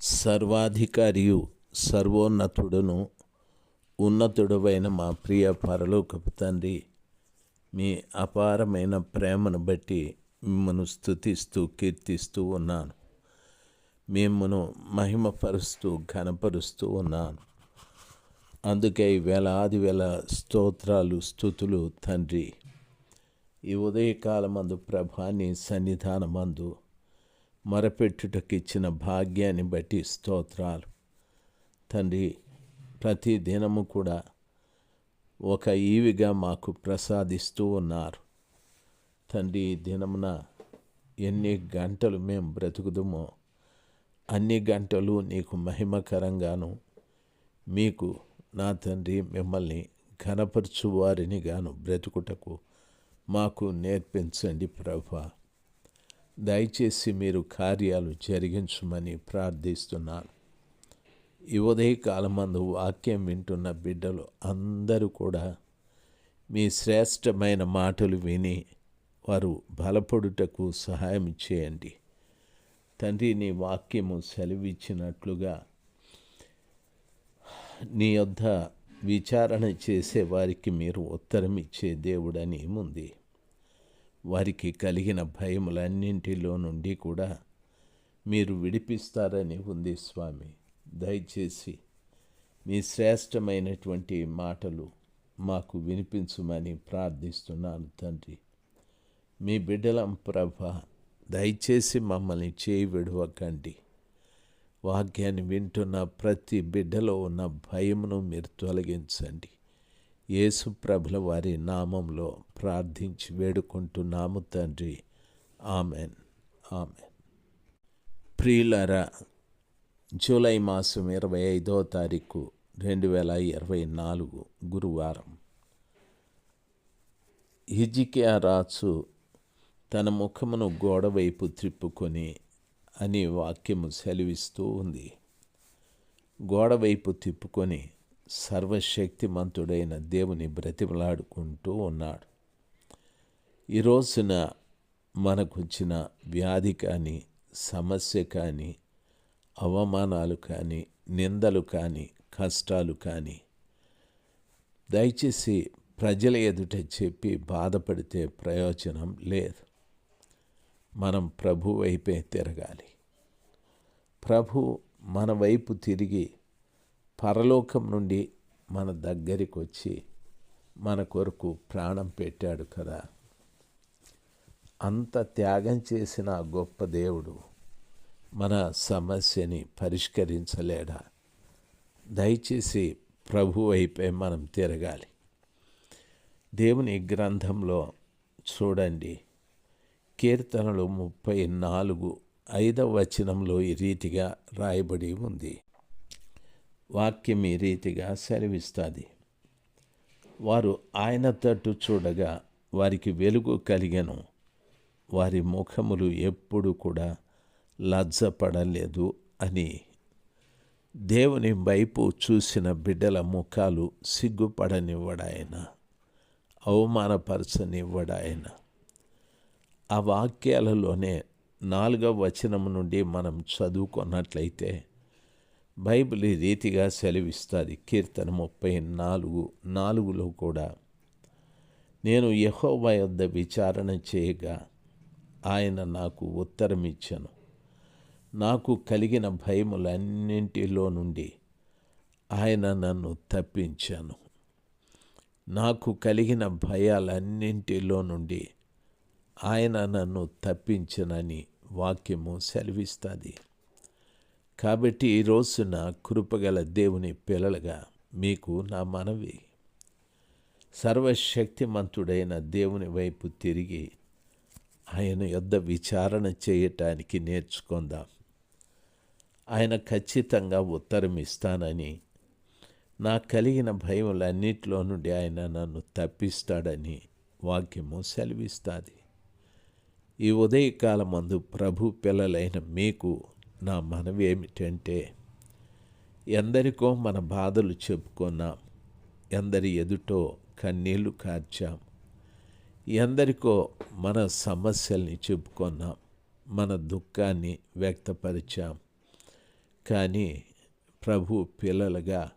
సర్వాధికారియు సర్వోన్నతుడును ఉన్నతుడవైన మా ప్రియ పరలోకపు తండ్రి మీ అపారమైన ప్రేమను బట్టి మిమ్మను స్థుతిస్తూ కీర్తిస్తూ ఉన్నాను. మిమ్మను మహిమపరుస్తూ ఘనపరుస్తూ ఉన్నాను. అందుకే వేలాది వేల స్తోత్రాలు స్థుతులు తండ్రి ఈ ఉదయకాలమందు ప్రభాని సన్నిధానమందు మొరపెట్టుటకిచ్చిన భాగ్యాన్ని బట్టి స్తోత్రాలు. తండ్రి ప్రతి దినము కూడా ఒక ఈవిగా మాకు ప్రసాదిస్తూ ఉన్నారు. తండ్రి ఈ దినమున ఎన్ని గంటలు మేము బ్రతుకుదుమో అన్ని గంటలు నీకు మహిమకరంగాను మీకు నా తండ్రి మిమ్మల్ని ఘనపరచు వారిని గాను బ్రతుకుటకు మాకు నేర్పించండి ప్రభా. దయచేసి మీరు కార్యాలు జరిగించమని ప్రార్థిస్తున్నాను. ఈ ఉదయకాలమందు వాక్యం వింటున్న బిడ్డలు అందరూ కూడా మీ శ్రేష్టమైన మాటలు విని వారు బలపడుటకు సహాయం చేయండి. తండ్రి నీ వాక్యము సెలవిచ్చినట్లుగా నీ యొద్ద విచారణ చేసే వారికి మీరు ఉత్తరం ఇచ్చే దేవుడని ఉంది. వారికి కలిగిన భయములన్నింటిలో నుండి కూడా మీరు విడిపిస్తారని ఉంది స్వామి. దయచేసి మీ శ్రేష్టమైనటువంటి మాటలు మాకు వినిపించమని ప్రార్థిస్తున్నాను తండ్రి. మీ బిడ్డలం ప్రభ దయచేసి మమ్మల్ని చేయి విడవకండి. వాక్యాన్ని వింటున్న ప్రతి బిడ్డలో ఉన్న భయమును మీరు తొలగించండి. యేసుప్రభుల వారి నామంలో ప్రార్థించి వేడుకుంటున్నాము తండ్రి. ఆమెన్. ఆమెన్. ప్రియులరా జూలై మాసం ఇరవై ఐదో తారీఖు రెండు వేల ఇరవై నాలుగు గురువారం. హిజికియా రాజు తన ముఖమును గోడవైపు త్రిప్పుకొని అని వాక్యము సెలవిస్తూ ఉంది. గోడవైపు తిప్పుకొని సర్వశక్తిమంతుడైన దేవుని బ్రతిమలాడుకుంటూ ఉన్నాడు. ఈ రోజున మనకొచ్చిన వ్యాధి కానీ సమస్య కానీ అవమానాలు కానీ నిందలు కానీ కష్టాలు కానీ దయచేసి ప్రజల ఎదుట చెప్పి బాధపడితే ప్రయోజనం లేదు. మనం ప్రభు వైపే తిరగాలి. ప్రభు మన వైపు తిరిగి పరలోకం నుండి మన దగ్గరికి వచ్చి మన కొరకు ప్రాణం పెట్టాడు కదా. అంత త్యాగం చేసిన ఆ గొప్ప దేవుడు మన సమస్యని పరిష్కరించలేడా? దయచేసి ప్రభు వైపే మనం తిరగాలి. దేవుని గ్రంథంలో చూడండి. కీర్తనలు ముప్పై నాలుగు ఐదవ వచనంలో ఈ రీతిగా రాయబడి ఉంది. వాక్యం ఈ రీతిగా సెలవిస్తుంది. వారు ఆయన తట్టు చూడగా వారికి వెలుగు కలిగను. వారి ముఖములు ఎప్పుడు కూడా లజ్జపడలేదు అని. దేవుని వైపు చూసిన బిడ్డల ముఖాలు సిగ్గుపడనివ్వడాయన. అవమానపరచనివ్వడాయన. ఆ వాక్యాలలోనే నాలుగవ వచనం నుండి మనం చదువుకున్నట్లయితే బైబిల్ ఈ రీతిగా సెలవిస్తుంది. కీర్తన ముప్పై నాలుగు నాలుగులో కూడా నేను యహోవా యొద్ద విచారణ చేయగా ఆయన నాకు ఉత్తరం ఇచ్చాను నాకు కలిగిన భయములన్నింటిలో నుండి ఆయన నన్ను తప్పించాను. నాకు కలిగిన భయాలన్నింటిలో నుండి ఆయన నన్ను తప్పించనని వాక్యము సెలవిస్తుంది. కాబట్టి ఈ రోజున కృపగల దేవుని పిల్లలుగా మీకు నా మనవి. సర్వశక్తిమంతుడైన దేవుని వైపు తిరిగి ఆయన యొద్ద విచారణ చేయటానికి నేర్చుకుందాం. ఆయన ఖచ్చితంగా ఉత్తరం ఇస్తానని నా కలిగిన భయములన్నిటిలో నుండి ఆయన నన్ను తప్పిస్తాడని వాక్యము సెలవిస్తుంది. ఈ ఉదయకాలమందు ప్రభు పిల్లలైన మీకు నా మనవి ఏమిటంటే ఎందరికో మన బాధలు చెప్పుకున్నాం ఎందరి ఎదుటో కన్నీళ్ళు కార్చాం ఎందరికో మన సమస్యల్ని చెప్పుకున్నాం మన దుఃఖాన్ని వ్యక్తపరిచాం. కానీ ప్రభు పిల్లలుగా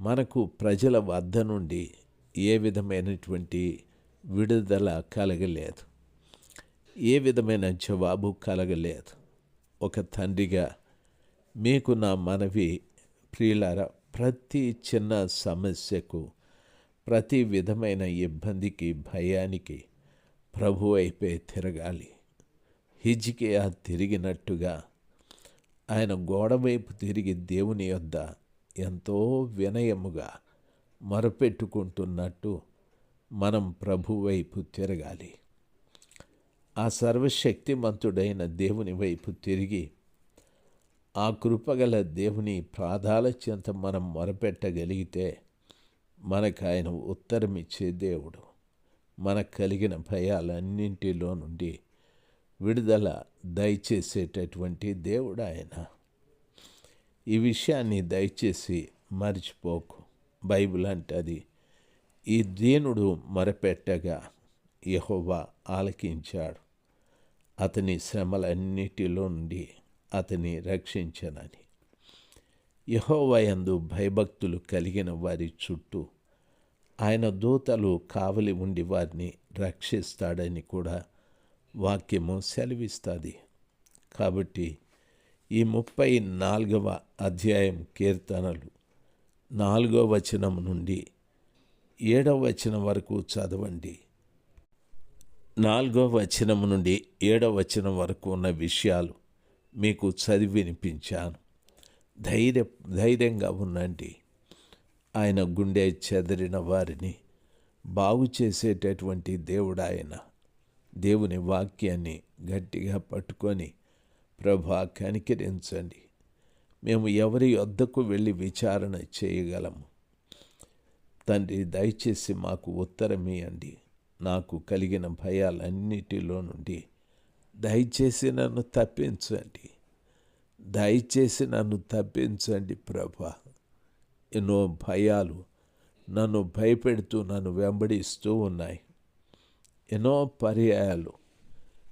మనకు ప్రజల వద్ద నుండి ఏ విధమైనటువంటి విడుదల కలగలేదు ఏ విధమైన జవాబు కలగలేదు. ఒక తండ్రిగా మీకు నా మనవి ప్రియులార ప్రతి చిన్న సమస్యకు ప్రతి విధమైన ఇబ్బందికి భయానికి ప్రభు అయిపోయి తిరగాలి. హిజ్కియా తిరిగినట్టుగా ఆయన గోడవైపు తిరిగి దేవుని యొద్ద ఎంతో వినయముగా మొరపెట్టుకుంటున్నట్టు మనం ప్రభు వైపు తిరగాలి. ఆ సర్వశక్తిమంతుడైన దేవుని వైపు తిరిగి ఆ కృపగల దేవుని ప్రాధాల చెంత మనం మొరపెట్టగలిగితే మనకు ఆయన ఉత్తరమిచ్చే దేవుడు. మనకు కలిగిన భయాలన్నింటిలో నుండి విడుదల దయచేసేటటువంటి దేవుడు ఆయన. ఈ విషయాన్ని దయచేసి మర్చిపోకు. బైబిల్ అంటది ఈ దీనుడు మొరపెట్టగా యహోవా ఆలకించాడు. అతని శ్రమలన్నిటిలో నుండి అతని రక్షించనని. యహోవయందు భయభక్తులు కలిగిన వారి చుట్టూ ఆయన దూతలు కావలి ఉండి వారిని రక్షిస్తాడని కూడా వాక్యము సెలవిస్తుంది. కాబట్టి ఈ ముప్పై నాలుగవ అధ్యాయం కీర్తనలు నాలుగవ వచనం నుండి ఏడవ వచనం వరకు చదవండి. నాలుగో వచనం నుండి ఏడవ వచనం వరకు ఉన్న విషయాలు మీకు చదివి వినిపించాను. ధైర్య ధైర్యంగా ఉండండి. ఆయన గుండె చెదరిన వారిని బాగు చేసేటటువంటి దేవుడు ఆయన. దేవుని వాక్యాన్ని గట్టిగా పట్టుకొని ప్రభా కనికరించండి. మేము ఎవరి వద్దకు వెళ్ళి విచారణ చేయగలము? తండ్రి దయచేసి మాకు ఉత్తరమియండి అండి నాకు కలిగిన భయాలన్నిటిలో నుండి దయచేసి నన్ను తప్పించండి. దయచేసి నన్ను తప్పించండి ప్రభా. ఎన్నో భయాలు నన్ను భయపెడుతూ నన్ను వెంబడిస్తూ ఉన్నాయి. ఎన్నో పర్యాయాలు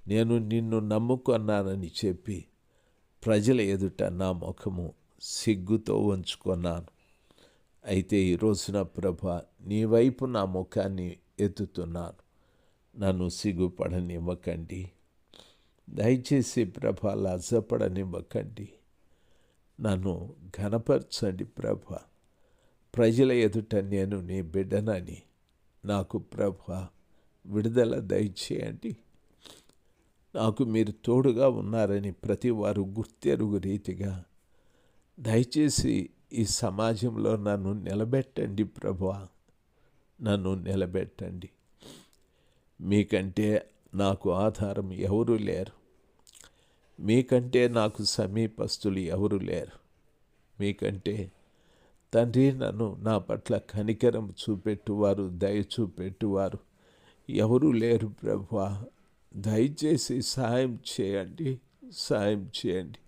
నేను నిన్ను నమ్ముకున్నానని చెప్పి ప్రజల ఎదుట నా ముఖము సిగ్గుతో ఉంచుకున్నాను. అయితే ఈ రోజున ప్రభ నీ వైపు నా ముఖాన్ని ఎత్తుతున్నాను. నన్ను సిగ్గుపడనివ్వకండి. దయచేసి ప్రభ లజ్జపడనివ్వకండి. నన్ను ఘనపరచండి ప్రభ. ప్రజల ఎదుట నేను నీ బిడ్డనని నాకు ప్రభ విడుదల దయచేయండి. నాకు మీరు తోడుగా ఉన్నారని ప్రతి వారు గుర్తెరుగు రీతిగా దయచేసి ఈ సమాజంలో నన్ను నిలబెట్టండి ప్రభా. నన్ను నిలబెట్టండి. మీకంటే నాకు ఆధారం ఎవరు లేరు. మీకంటే నాకు సమీపస్తులు ఎవరు లేరు. మీకంటే తండ్రి నన్ను నా పట్ల కనికరం చూపెట్టువారు దయ చూపెట్టువారు ఎవరు లేరు ప్రభు. దయచేసి సాయం చేయండి సాయం చేయండి.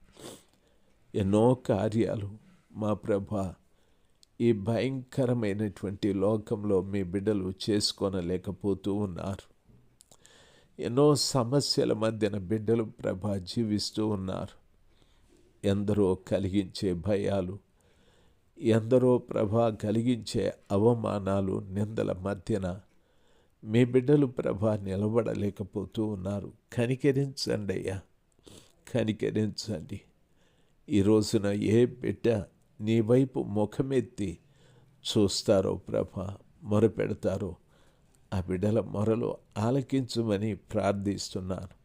ఎన్నో కార్యాలు మా ప్రభ ఈ భయంకరమైనటువంటి లోకంలో మీ బిడ్డలు చేసుకోనలేకపోతూ ఉన్నారు. ఎన్నో సమస్యల మధ్యన బిడ్డలు ప్రభా జీవిస్తూ ఉన్నారు. ఎందరో కలిగించే భయాలు ఎందరో ప్రభా కలిగించే అవమానాలు నిందల మధ్యన మీ బిడ్డలు ప్రభా నిలబడలేకపోతూ ఉన్నారు. కనికరించండి అయ్యా కనికరించండి. ఈ రోజున ఏ బిడ్డ నీ వైపు ముఖమెత్తి చూస్తారో ప్రభ మొరపెడతారో. ఆ బిడ్డల మొరలో ఆలకించమని ప్రార్థిస్తున్నాను.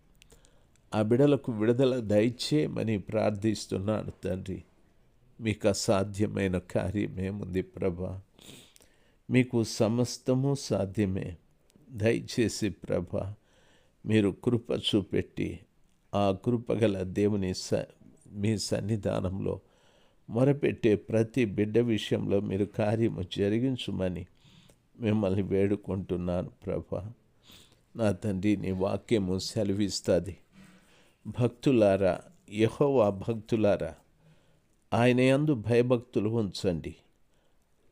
ఆ బిడలకు విడుదల దయచేయమని ప్రార్థిస్తున్నాను తండ్రి. మీకు అసాధ్యమైన కార్యమేముంది ప్రభ. మీకు సమస్తము సాధ్యమే. దయచేసి ప్రభ మీరు కృప చూపెట్టి ఆ కృపగల దేవుని స మీ సన్నిధానంలో మొరపెట్టే ప్రతి బిడ్డ విషయంలో మీరు కార్యము జరిగించుమని మిమ్మల్ని వేడుకుంటున్నాను ప్రభ. నా తండ్రి నీ వాక్యము సెలవిస్తుంది. భక్తులారా యహోవా భక్తులారా ఆయన యందు భయభక్తులు ఉంచండి.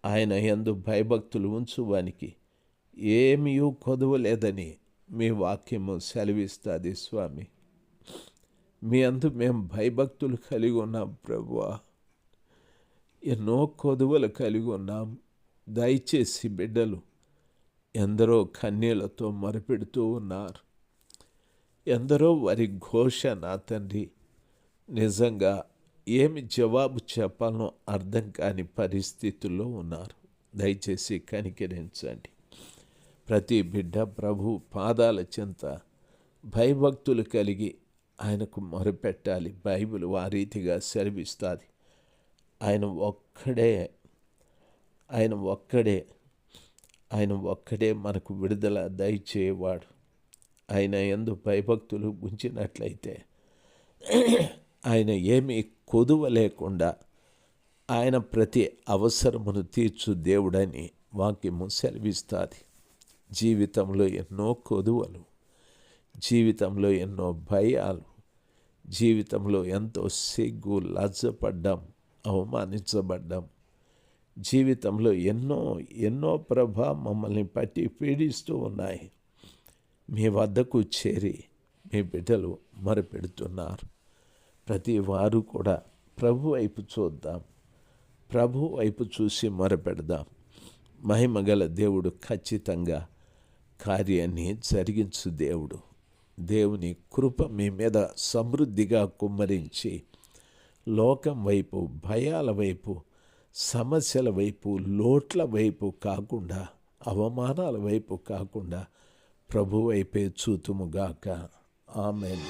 ఆయన యందు భయభక్తులు ఉంచువానికి ఏమీ కొదవలేదని మీ వాక్యము సెలవిస్తుంది స్వామి. మీ అందు మేము భయభక్తులు కలిగి ఉన్నాం ప్రభువా ఎన్నో కొదువలు కలిగి ఉన్నాం. దయచేసి బిడ్డలు ఎందరో కన్యలతో మరిపెడుతూ ఉన్నారు. ఎందరో వారి ఘోష నా తండ్రి నిజంగా ఏమి జవాబు చెప్పాలనో అర్థం కాని పరిస్థితుల్లో ఉన్నారు. దయచేసి కనికరించండి. ప్రతి బిడ్డ ప్రభు పాదాల చెంత భయభక్తులు కలిగి ఆయనకు మొరపెట్టాలి. బైబిల్ ఆ రీతిగా సెలవిస్తుంది. ఆయన ఒక్కడే ఆయన ఒక్కడే ఆయన ఒక్కడే మనకు విడుదల దయచేవాడు. ఆయన ఎందు భయభక్తులు ఉంచినట్లయితే ఆయన ఏమీ కొదువ లేకుండా ఆయన ప్రతి అవసరమును తీర్చు దేవుడని వాక్యము సెలవిస్తుంది. జీవితంలో ఎన్నో కొదువలు జీవితంలో ఎన్నో భయాలు జీవితంలో ఎంతో సిగ్గు లజ్జపడ్డాం అవమానించబడ్డాం. జీవితంలో ఎన్నో ఎన్నో ప్రభ మమ్మల్ని పట్టి పీడిస్తూ ఉన్నాయి. మీ వద్దకు చేరి మీ బిడ్డలు మొరపెడుతున్నారు. ప్రతి వారు కూడా ప్రభు వైపు చూద్దాం. ప్రభు వైపు చూసి మొరపెడదాం. మహిమగల దేవుడు ఖచ్చితంగా కార్యాన్ని జరిగించు దేవుడు. దేవుని కృప మీ మీద సమృద్ధిగా కుమ్మరించి లోకం వైపు భయాల వైపు సమస్యల వైపు లోట్ల వైపు కాకుండా అవమానాల వైపు కాకుండా ప్రభు వైపే చూతుముగాక ఆమెన్.